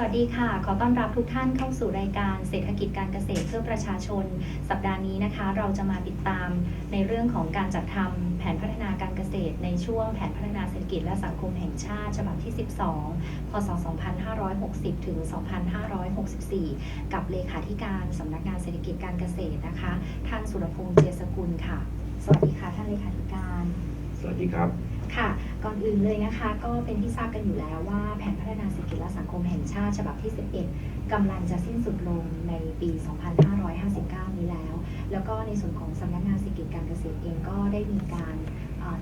สวัสดีค่ะ ขอต้อนรับทุกท่านเข้าสู่รายการเศรษฐกิจการเกษตรเพื่อประชาชน สัปดาห์นี้นะคะ เราจะมาติดตามในเรื่องของการจัดทำแผนพัฒนาการเกษตร ในช่วงแผนพัฒนาเศรษฐกิจและสังคมแห่งชาติฉบับที่ 12 พศ 2560 ถึง 2564 กับเลขาธิการสำนักงานเศรษฐกิจการเกษตรนะคะ ท่านสุรพงษ์เจสกุลค่ะ สวัสดีค่ะท่านเลขาธิการ สวัสดีครับ ค่ะ ก่อนอื่นเลยนะคะ ก็เป็นที่ทราบกันอยู่แล้วว่าแผนพัฒนาเศรษฐกิจและสังคมแห่งชาติฉบับที่ 11 กำลังจะสิ้นสุดลงในปี 2559 นี้แล้ว แล้วก็ในส่วนของสำนักงานเศรษฐกิจการเกษตรเองก็ได้มีการ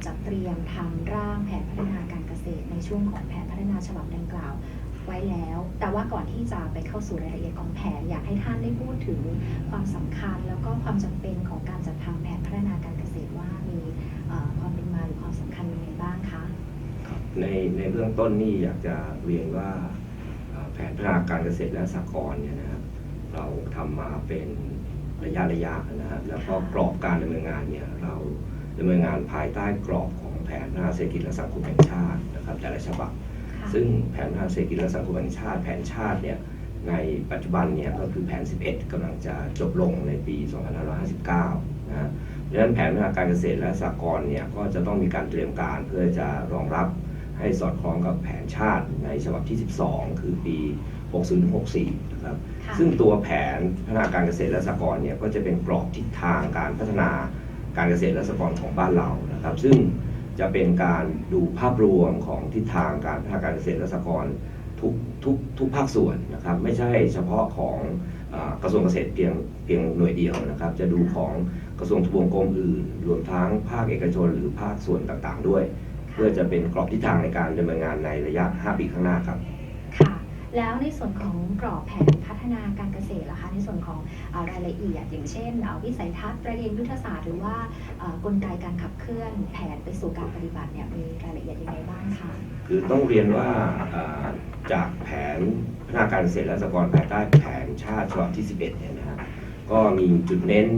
จัดเตรียมทำร่างแผนพัฒนาการเกษตร ในช่วงของแผนพัฒนาฉบับดังกล่าวไว้แล้ว แต่ว่าก่อนที่จะไปเข้าสู่รายละเอียดของแผน อยากให้ท่านได้พูดถึงความสำคัญแล้วก็ความจำเป็นของการจัดทำแผนพัฒนาการเกษตรว่ามี สำคัญยังไงบ้างคะในในเบื้องต้นนี่อยากจะเรียนว่าเอ่อแผนพัฒนาการเกษตรและสหกรณ์เนี่ยนะครับเราทำมาเป็นระยะระยะนะครับแล้วก็กรอบการดำเนินงานเนี่ยเราดำเนินงานภายใต้กรอบของแผนพัฒนาเศรษฐกิจและสังคมแห่งชาตินะครับแต่ละฉบับค่ะซึ่งแผนพัฒนาเศรษฐกิจและสังคมแห่งชาติ แผนชาติเนี่ยในปัจจุบันเนี่ยก็คือแผน 11กำลังจะจบลงในปี 2559 นะฮะ ดังนั้นแผนพัฒนาการเกษตรและสหกรณ์เนี่ยก็จะต้องมีการเตรียมการเพื่อจะรองรับให้สอดคล้องกับแผนชาติในฉบับที่ 12 คือปี 60-64 นะครับ ซึ่งตัวแผนพัฒนาการเกษตรและสหกรณ์เนี่ยก็จะเป็นกรอบทิศทางการพัฒนาการเกษตรและสหกรณ์ของบ้านเรานะครับ ซึ่งจะเป็นการดูภาพรวมของทิศทางการพัฒนาการเกษตรและสหกรณ์ทุกทุกทุกภาคส่วนนะครับ ไม่ใช่เฉพาะของอกระทรวงเกษตรเพียงเพียงหน่วยเดียวนะครับ จะดูของ กระทรวงทบวงกรมอื่นรวมทั้งภาคเอกชนหรือภาคส่วนต่างๆ ด้วย เพื่อจะเป็นกรอบทิศทางในการดำเนินงานในระยะ 5 ปีข้างหน้าครับ ค่ะ แล้วในส่วนของกรอบแผนพัฒนาการเกษตรล่ะคะ ในส่วนของเอ่อรายละเอียด อย่างเช่นเอ่อวิสัยทัศน์ประเด็นยุทธศาสตร์หรือว่าเอ่อกลไกการขับเคลื่อนแผนไปสู่การปฏิบัติเนี่ยมีรายละเอียดยังไงบ้างคะคือต้องเรียนว่าอ่าจากแผนพัฒนาการเกษตรและสหกรณ์ภายใต้แผนชาติฉบับที่ 11 เนี่ยนะฮะ ก็มีจุดเน้น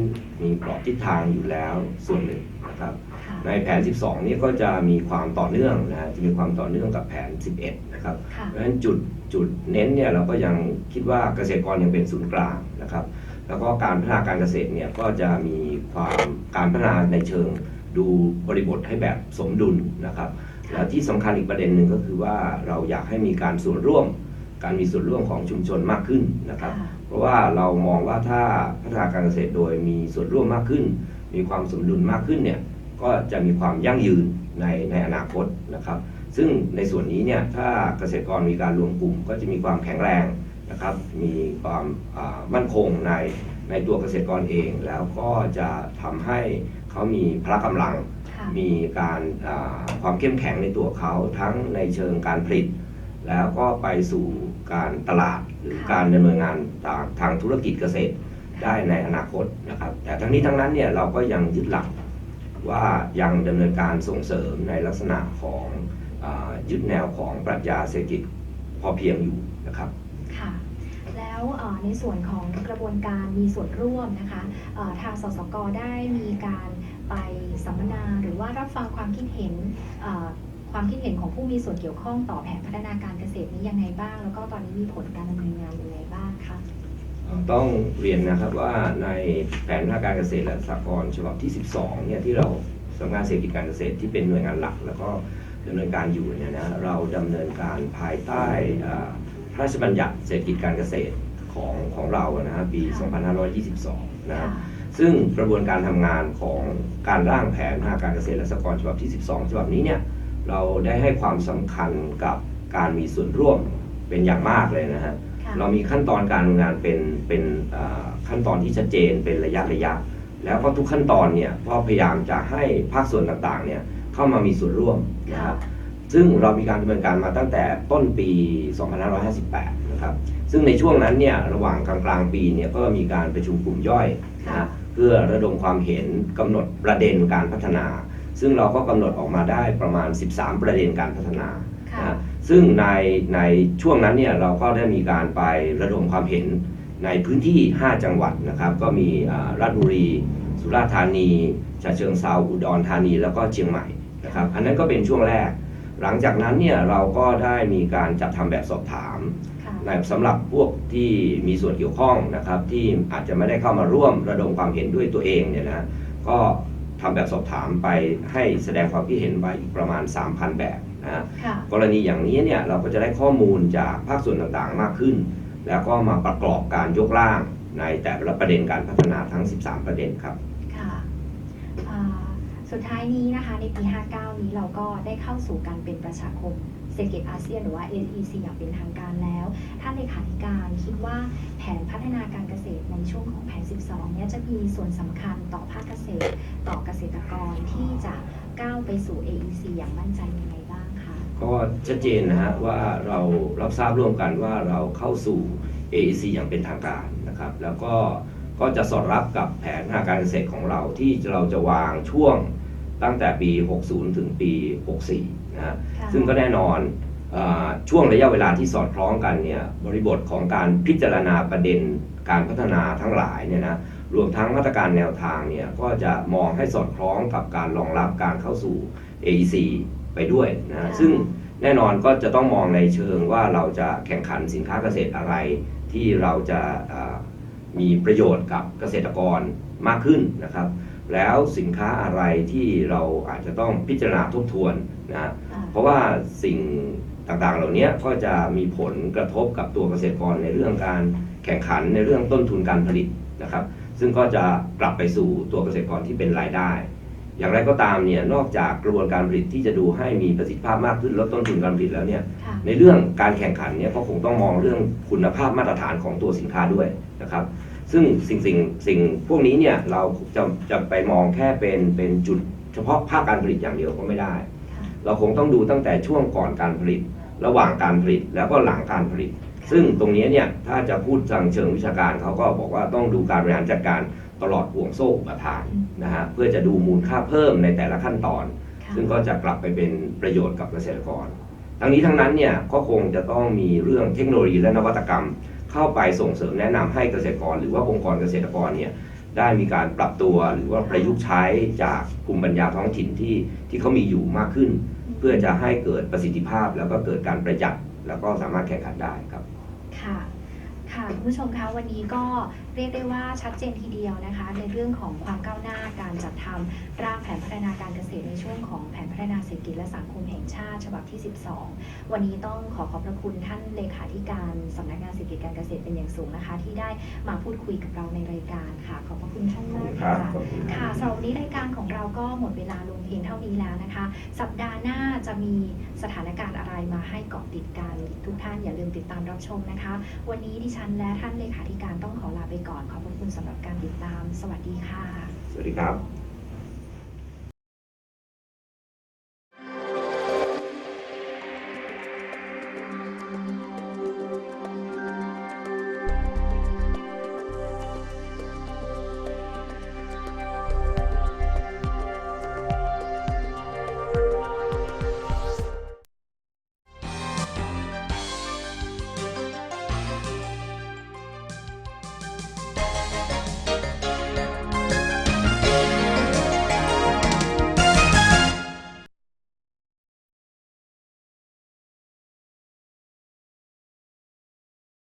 มีกรอบทิศทางอยู่แล้วส่วนหนึ่งนะครับค่ะในแผน 12 นี้ก็จะมีความต่อเนื่องนะฮะจะมีความต่อเนื่องกับแผน 11 นะครับค่ะเพราะฉะนั้นจุดจุดเน้นเนี่ยเราก็ยังคิดว่าเกษตรกรยังเป็นศูนย์กลางนะครับ แล้วก็การพัฒนาการเกษตรเนี่ยก็จะมีความการพัฒนาในเชิงดูบริบทให้แบบสมดุลนะครับ และที่สำคัญอีกประเด็นหนึ่งก็คือว่าเราอยากให้มีการส่วนร่วม การมีส่วนร่วมของชุมชนมากขึ้นนะครับค่ะเพราะว่าเรามองว่าถ้าพัฒนาการเกษตรโดยมีส่วนร่วมมากขึ้น มีความสมดุลมากขึ้นเนี่ยก็จะมีความยั่งยืนในในอนาคตนะครับ ซึ่งในส่วนนี้เนี่ยถ้าเกษตรกรมีการรวมกลุ่ม ก็จะมีความแข็งแรงนะครับ มีความอ่ามั่นคงในในตัวเกษตรกรเอง แล้วก็จะทำให้เขามีพละกำลังค่ะมีการอ่าความเข้มแข็งในตัวเขาทั้งในเชิงการผลิต แล้วก็ไปสู่ การตลาดหรือค่ะการดำเนินงานทางทางธุรกิจเกษตรได้ในอนาคตนะครับ แต่ทั้งนี้ทั้งนั้นเนี่ยเราก็ยังยึดหลักว่ายังดำเนินการส่งเสริมในลักษณะของอายึดแนวของปรัชญาเศรษฐกิจพอเพียงอยู่นะครับค่ะแล้วเอ่อในส่วนของกระบวนการมีส่วนร่วมนะคะเอ่อทางสสกได้มีการไปสัมมนาหรือว่ารับฟังความคิดเห็นเอ่อ ความคิดเห็นของผู้มีส่วนเกี่ยวข้องต่อแผนพัฒนาการเกษตรนี้ยังไงบ้าง แล้วก็ตอนนี้มีผลการดำเนินงานยังไงบ้างคะต้องเรียนนะครับว่าในแผนพัฒนาการเกษตรและสหกรณ์ฉบับที่ 12 เนี่ยที่เราสำนักงานเศรษฐกิจการเกษตรที่เป็นหน่วยงานหลัก แล้วก็ดำเนินการอยู่เนี่ยนะเราดำเนินการภายใต้พระราชบัญญัติเศรษฐกิจการเกษตรของของเรานะฮะปี 2522 นะครับซึ่งกระบวนการทำงานของการร่างแผนพัฒนาการเกษตรและสหกรณ์ฉบับที่ 12 ฉบับนี้เนี่ย เราได้ให้ความสำคัญกับการมีส่วนร่วมเป็นอย่างมากเลยนะฮะ ค่ะ เรามีขั้นตอนการทำงานเป็นเป็นอ่าขั้นตอนที่ชัดเจนเป็นระยะระยะ แล้วก็ทุกขั้นตอนเนี่ยก็พยายามจะให้ภาคส่วนต่างๆเนี่ยเข้ามามีส่วนร่วมนะครับซึ่งเรามีการดำเนินการมาตั้งแต่ต้นปี 2558 นะครับ ซึ่งในช่วงนั้นเนี่ยระหว่างกลางกลางๆปีเนี่ยก็มีการประชุมกลุ่มย่อยนะค่ะฮะเพื่อระดมความเห็นกำหนดประเด็นการพัฒนา ซึ่งเราก็กำหนดออกมาได้ประมาณ 13 ประเด็นการพัฒนาค่ะนะซึ่งในในช่วงนั้นเนี่ยเราก็ได้มีการไประดมความเห็นในพื้นที่ 5 จังหวัดนะครับ ก็มีอ่าราชบุรี สุราษฎร์ธานีฉะเชิงเซาอุดรธานี แล้วก็เชียงใหม่นะครับ อันนั้นก็เป็นช่วงแรก หลังจากนั้นเนี่ยเราก็ได้มีการจัดทำแบบสอบถามค่ะในสำหรับพวกที่มีส่วนเกี่ยวข้องนะครับ ที่อาจจะไม่ได้เข้ามาร่วมระดมความเห็นด้วยตัวเองเนี่ยนะก็ ทำแบบสอบถามไปให้แสดงความคิดเห็นไปอีกประมาณ 3,000 แบบนะฮะค่ะกรณีอย่างนี้เนี่ยเราก็จะได้ข้อมูลจากภาคส่วนต่างๆมากขึ้น แล้วก็มาประกอบการยกร่างในแต่ละประเด็นการพัฒนาทั้ง 13 ประเด็นครับค่ะอ่าสุดท้ายนี้นะคะในปี 59 นี้เราก็ได้เข้าสู่การเป็นประชาคมเศรษฐกิจอาเซียนหรือว่า AEC อย่างเป็นทางการแล้ว ท่านเลขาธิการคิดว่าแผนพัฒนาการเกษตรในช่วงของแผน 12 เนี้ยจะมีส่วนสำคัญต่อภาคเกษตร ที่จะก้าวไปสู่ AEC อย่างมั่นใจยังไงบ้างคะก็ชัดเจนนะฮะว่าเรารับทราบร่วมกันว่าเราเข้าสู่ AEC อย่างเป็นทางการนะครับ แล้วก็ก็จะสอดรับกับแผนทางการเกษตรของเราที่เราจะวางช่วงตั้งแต่ปี 60 ถึงปี 64 นะฮะค่ะซึ่งก็แน่นอนเออช่วงระยะเวลาที่สอดคล้องกันเนี่ยบริบทของการพิจารณาประเด็นการพัฒนาทั้งหลายเนี่ยนะ รวมทั้งมาตรการแนวทางเนี่ยก็จะมองให้สอดคล้องกับการรองรับการเข้าสู่ AEC ไปด้วยนะค่ะซึ่งแน่นอนก็จะต้องมองในเชิงว่าเราจะแข่งขันสินค้าเกษตรอะไร ที่เราจะเอ่อมีประโยชน์กับเกษตรกรมากขึ้นนะครับ แล้วสินค้าอะไรที่เราอาจจะต้องพิจารณาทบทวนนะอ่าเพราะว่าสิ่งต่างๆ เหล่านี้ก็จะมีผลกระทบกับตัวเกษตรกรในเรื่องการแข่งขันในเรื่องต้นทุนการผลิตนะครับ ซึ่งก็จะกลับไปสู่ตัวเกษตรกรที่เป็นรายได้ อย่างไรก็ตามเนี่ยนอกจากกระบวนการผลิตที่จะดูให้มีประสิทธิภาพมากขึ้นลดต้นทุนการผลิตแล้วเนี่ยค่ะ ในเรื่องการแข่งขันเนี่ยก็คงต้องมองเรื่องคุณภาพมาตรฐานของตัวสินค้าด้วยนะครับ ซึ่งสิ่งสิ่งสิ่งพวกนี้เนี่ยเราจะจะไปมองแค่เป็นเป็นจุดเฉพาะภาคการผลิตอย่างเดียวก็ไม่ได้ค่ะเราคงต้องดูตั้งแต่ช่วงก่อนการผลิต ระหว่างการผลิตแล้วก็หลังการผลิต ซึ่งตรงนี้เนี่ยถ้าจะพูดทางเชิงวิชาการเขาก็บอกว่าต้องดูการบริหารจัดการตลอดห่วงโซ่อุปทานนะฮะเพื่อจะดูมูลค่าเพิ่มในแต่ละขั้นตอนค่ะซึ่งก็จะกลับไปเป็นประโยชน์กับเกษตรกร ทั้งนี้ทั้งนั้นเนี่ยก็คงจะต้องมีเรื่องเทคโนโลยีและนวัตกรรม เข้าไปส่งเสริมแนะนำให้เกษตรกร หรือว่าองค์กรเกษตรกรเนี่ยได้มีการปรับตัวหรือว่าประยุกต์ใช้จากภูมิปัญญาท้องถิ่นที่ที่เขามีอยู่มากขึ้น เพื่อจะให้เกิดประสิทธิภาพแล้วก็เกิดการประหยัดแล้วก็สามารถแข่งขันได้ครับ ค่ะ ค่ะคุณผู้ชมคะวันนี้ก็เรียกได้ว่าชัดเจนทีเดียวนะคะ ในเรื่องของความก้าวหน้าการจัดทำร่าง ผนพัฒนาการเกษตรในช่วงของแผนพัฒนาเศรษฐกิจและสังคมแห่งชาติฉบับที่ 12 วันนี้ต้องขอขอบพระคุณท่านเลขาธิการสำนักงานเศรษฐกิจการเกษตรเป็นอย่างสูงนะคะ ที่ได้มาพูดคุยกับเราในรายการค่ะ ขอบพระคุณท่านมากค่ะค่ะสำหรับวันนี้รายการของเราก็หมดเวลาลงเพียงเท่านี้แล้วนะคะ สัปดาห์หน้าจะมีสถานการณ์อะไรมาให้เกาะติดกันทุกท่านอย่าลืมติดตามรับชมนะคะ วันนี้ดิฉันและท่านเลขาธิการต้องขอลาไปก่อนขอบพระคุณสำหรับการติดตาม สวัสดีค่ะ สวัสดีครับ